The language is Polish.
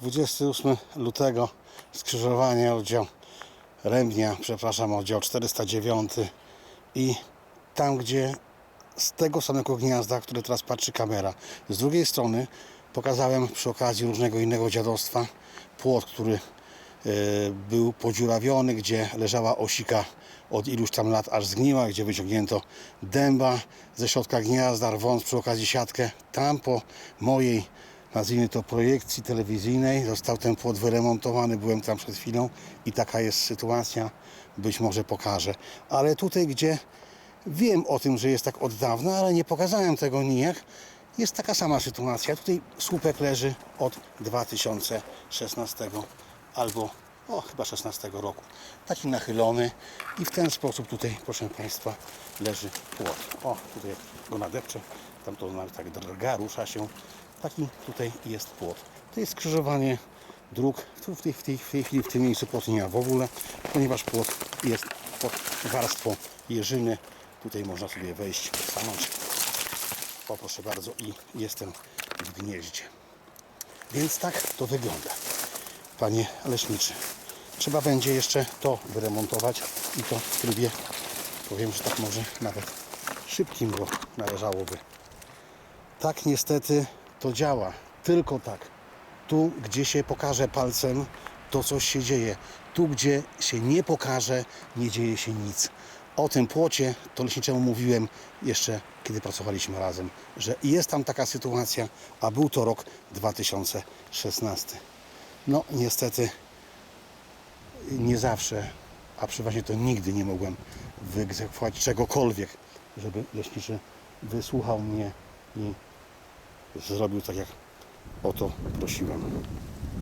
28 lutego skrzyżowanie oddział Rębnia, przepraszam, oddział 409 i tam gdzie z tego samego gniazda, które teraz patrzy kamera. Z drugiej strony pokazałem przy okazji różnego innego dziadostwa płot, który e, był podziurawiony, gdzie leżała osika od iluś tam lat aż zgniła, gdzie wyciągnięto dęba ze środka gniazda, rwąc przy okazji siatkę. Tam po mojej, nazwijmy to projekcji telewizyjnej, został ten płot wyremontowany. Byłem tam przed chwilą i taka jest sytuacja. Być może pokażę. Ale tutaj, gdzie wiem o tym, że jest tak od dawna, ale nie pokazałem tego nijak, jest taka sama sytuacja. Tutaj słupek leży od 2016 albo o, chyba 16 roku. Taki nachylony i w ten sposób tutaj, proszę Państwa, leży płot. O, tutaj go nadepczę, tam to nawet tak drga, rusza się. Taki tutaj jest płot. To jest skrzyżowanie dróg. Tu w tej, w tej, w tej chwili w tym miejscu płotu nie ma w ogóle, ponieważ płot jest pod warstwą jeżyny. Tutaj można sobie wejść, stanąć. O, proszę bardzo, i jestem w gnieździe. Więc tak to wygląda, panie leśniczy. Trzeba będzie jeszcze to wyremontować i to w trybie, powiem, że tak może nawet szybkim, bo należałoby. Tak niestety to działa, tylko tak. Tu, gdzie się pokaże palcem, to coś się dzieje. Tu, gdzie się nie pokaże, nie dzieje się nic. O tym płocie to leśniczemu mówiłem jeszcze, kiedy pracowaliśmy razem, że jest tam taka sytuacja, a był to rok 2016. No, niestety nie zawsze, a przeważnie to nigdy nie mogłem wyegzekwować czegokolwiek, żeby leśniczy wysłuchał mnie i zrobił tak, jak o to prosiłem.